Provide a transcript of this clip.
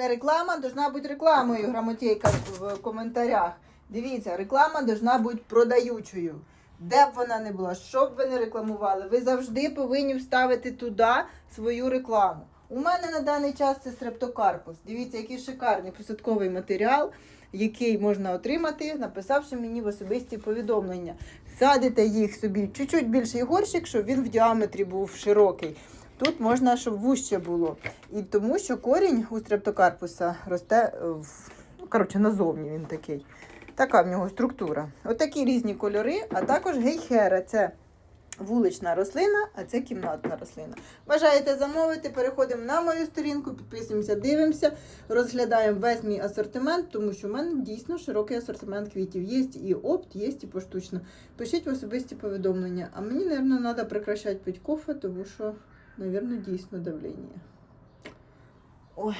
Та реклама должна бути рекламою, грамотейка в коментарях. Дивіться, реклама должна бути продаючою. Де б вона не була, що б ви не рекламували, ви завжди повинні вставити туди свою рекламу. У мене на даний час це стрептокарпус. Дивіться, який шикарний посадковий матеріал, який можна отримати, написавши мені в особисті повідомлення. Садите їх собі чуть-чуть більший горщик, щоб він в діаметрі був широкий. Тут можна, щоб вуще було. І тому, що корінь у стрептокарпуса росте е, в, ну, коротше, назовні він такий. Така в нього структура. Отакі різні кольори, а також гейхера. Це вулична рослина, а це кімнатна рослина. Бажаєте замовити, переходимо на мою сторінку, підписуємося, дивимося, розглядаємо весь мій асортимент, тому що в мене дійсно широкий асортимент квітів. Є і опт, є і поштучно. Пишіть в особисті повідомлення. А мені, мабуть, треба прекращати пити кофе, тому що, мабуть, дійсно давлення. Ой.